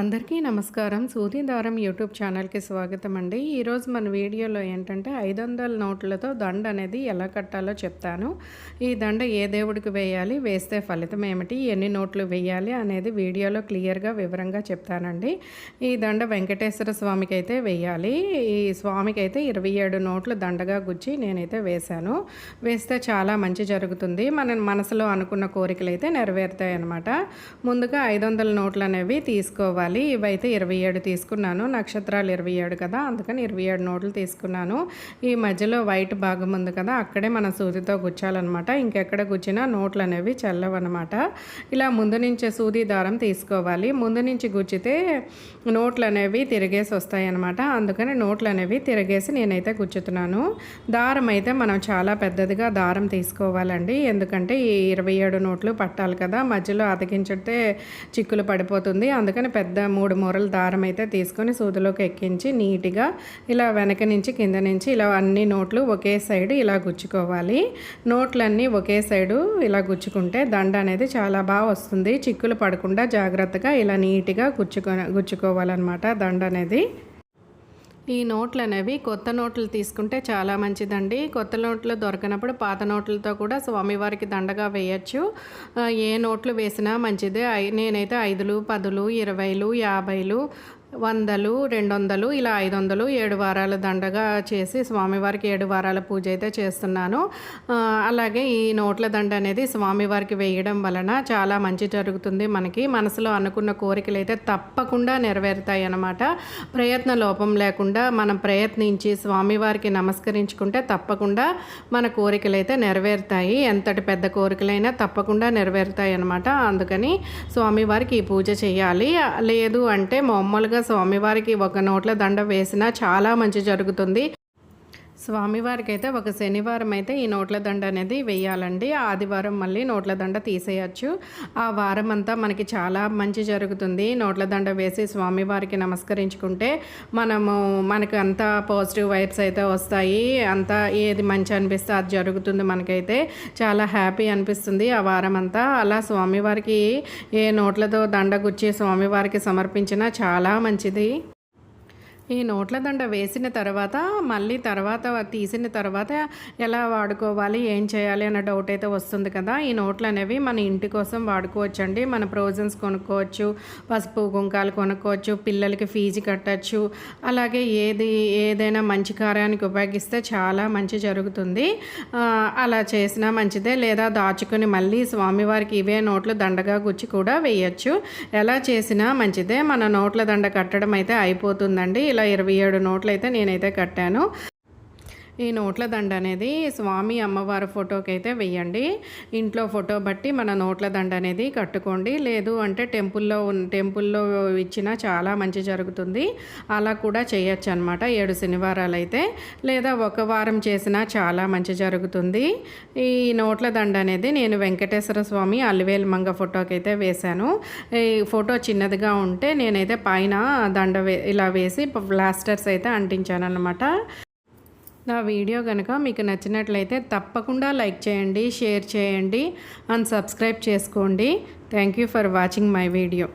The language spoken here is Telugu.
అందరికీ నమస్కారం. సూది దారం యూట్యూబ్ ఛానల్కి స్వాగతం అండి. ఈరోజు మన వీడియోలో ఏంటంటే ఐదు వందల నోట్లతో దండ అనేది ఎలా కట్టాలో చెప్తాను. ఈ దండ ఏ దేవుడికి వేయాలి వేస్తే ఫలితం ఏమిటి ఎన్ని నోట్లు వేయాలి అనేది వీడియోలో క్లియర్గా వివరంగా చెప్తానండి. ఈ దండ వెంకటేశ్వర స్వామికి అయితే వేయాలి. ఈ స్వామికి అయితే ఇరవై ఏడు నోట్లు దండగా గుచ్చి నేనైతే వేశాను. వేస్తే చాలా మంచి జరుగుతుంది. మన మనసులో అనుకున్న కోరికలు అయితే నెరవేరుతాయి అన్నమాట ముందుగా ఐదు వందల నోట్లు అనేవి తీసుకోవాలి. తీసుకోవాలి ఇవైతే ఇరవై ఏడు తీసుకున్నాను. నక్షత్రాలు ఇరవై ఏడు కదా అందుకని ఇరవై ఏడు నోట్లు తీసుకున్నాను. ఈ మధ్యలో వైట్ భాగం ఉంది కదా అక్కడే మన సూదితో గుచ్చాలన్నమాట. ఇంకెక్కడ గుచ్చినా నోట్లు అనేవి చల్లవన్నమాట. ఇలా ముందు నుంచే సూది దారం తీసుకోవాలి. ముందు నుంచి గుచ్చితే నోట్లు అనేవి తిరిగేసి వస్తాయి అన్నమాట అందుకని నోట్లు అనేవి తిరిగేసి నేనైతే గుచ్చుతున్నాను. దారం అయితే మనం చాలా పెద్దదిగా దారం తీసుకోవాలండి. ఎందుకంటే ఈ ఇరవై ఏడు నోట్లు పట్టాలి కదా మధ్యలో అతికించితే చిక్కులు పడిపోతుంది. అందుకని పెద్ద పెద్ద మూడు మూరల దారం అయితే తీసుకొని సూదిలోకి ఎక్కించి నీట్గా ఇలా వెనక నుంచి కింద నుంచి ఇలా అన్ని నోట్లు ఒకే సైడ్ ఇలా గుచ్చుకోవాలి. నోట్లన్నీ ఒకే సైడు ఇలా గుచ్చుకుంటే దండ అనేది చాలా బాగా వస్తుంది. చిక్కులు పడకుండా జాగ్రత్తగా ఇలా నీట్గా గుచ్చుకో గుచ్చుకోవాలన్నమాట దండ అనేది. ఈ నోట్లు అనేవి కొత్త నోట్లు తీసుకుంటే చాలా మంచిదండి. కొత్త నోట్లు దొరకనప్పుడు పాత నోట్లతో కూడా స్వామివారికి దండగా వేయచ్చు. ఏ నోట్లు వేసినా మంచిదే. నేనైతే ఐదులు పదులు ఇరవైలు యాభైలు వందలు రెండు వందలు ఇలా ఐదు వందలు ఏడు వారాల దండగా చేసి స్వామివారికి ఏడు వారాల పూజ అయితే చేస్తున్నాను. అలాగే ఈ నోట్ల దండ అనేది స్వామివారికి వేయడం వలన చాలా మంచి జరుగుతుంది మనకి. మనసులో అనుకున్న కోరికలు అయితే తప్పకుండా నెరవేరుతాయి అన్నమాట. ప్రయత్న లోపం లేకుండా మనం ప్రయత్నించి స్వామివారికి నమస్కరించుకుంటే తప్పకుండా మన కోరికలు అయితే నెరవేరుతాయి. ఎంతటి పెద్ద కోరికలైనా తప్పకుండా నెరవేరుతాయి అన్నమాట. అందుకని స్వామివారికి ఈ పూజ చేయాలి. లేదు అంటే మామూలుగా స్వామివారికి ఒక నోట్ల దండ వేసినా చాలా మంచి జరుగుతుంది. స్వామివారికి అయితే ఒక శనివారం అయితే ఈ నోట్ల దండ అనేది వేయాలండి. ఆదివారం మళ్ళీ నోట్ల దండ తీసేయచ్చు. ఆ వారం అంతా మనకి చాలా మంచి జరుగుతుంది. నోట్ల దండ వేసి స్వామివారికి నమస్కరించుకుంటే మనము మనకు అంతా పాజిటివ్ వైబ్స్ అయితే వస్తాయి. అంతా ఏది మంచి అనిపిస్తే అది జరుగుతుంది మనకైతే. చాలా హ్యాపీ అనిపిస్తుంది ఆ వారం అంతా అలా స్వామివారికి ఏ నోట్లతో దండ గుచ్చి స్వామివారికి సమర్పించినా చాలా మంచిది. ఈ నోట్ల దండ వేసిన తర్వాత మళ్ళీ తర్వాత తీసిన తర్వాత ఎలా వాడుకోవాలి ఏం చేయాలి అన్న డౌట్ అయితే వస్తుంది కదా. ఈ నోట్లు అనేవి మన ఇంటి కోసం వాడుకోవచ్చండి. మన ప్రొవిజన్స్ కొనుక్కోవచ్చు పసుపు కుంకాలు కొనుక్కోవచ్చు పిల్లలకి ఫీజు కట్టచ్చు. అలాగే ఏది ఏదైనా మంచి కార్యానికి ఉపయోగిస్తే చాలా మంచి జరుగుతుంది. అలా చేసినా మంచిదే. లేదా దాచుకుని మళ్ళీ స్వామివారికి ఇవే నోట్లు దండగా గుచ్చి కూడా వేయచ్చు. ఎలా చేసినా మంచిదే. మన నోట్ల దండ కట్టడం అయితే అయిపోతుందండి. ఇలా ఇరవై ఏడు నోట్లు అయితే నేనైతే కట్టాను. ఈ నోట్ల దండ అనేది స్వామి అమ్మవారి ఫోటోకి అయితే వెయ్యండి. ఇంట్లో ఫోటో బట్టి మన నోట్ల దండ అనేది కట్టుకోండి. లేదు అంటే టెంపుల్లో టెంపుల్లో ఇచ్చినా చాలా మంచి జరుగుతుంది. అలా కూడా చేయొచ్చు అనమాట ఏడు శనివారాలు అయితే లేదా ఒక వారం చేసినా చాలా మంచి జరుగుతుంది. ఈ నోట్ల దండ అనేది నేను వెంకటేశ్వర స్వామి అల్లివేలు మంగ ఫోటోకి అయితే వేశాను. ఈ ఫోటో చిన్నదిగా ఉంటే నేనైతే పైన దండ ఇలా వేసి ప్లాస్టర్స్ అయితే అంటించాను అనమాట నా వీడియో కనుక మీకు నచ్చినట్లయితే తప్పకుండా లైక్ చేయండి షేర్ చేయండి అండ్ సబ్స్క్రైబ్ చేసుకోండి. Thank you for watching my video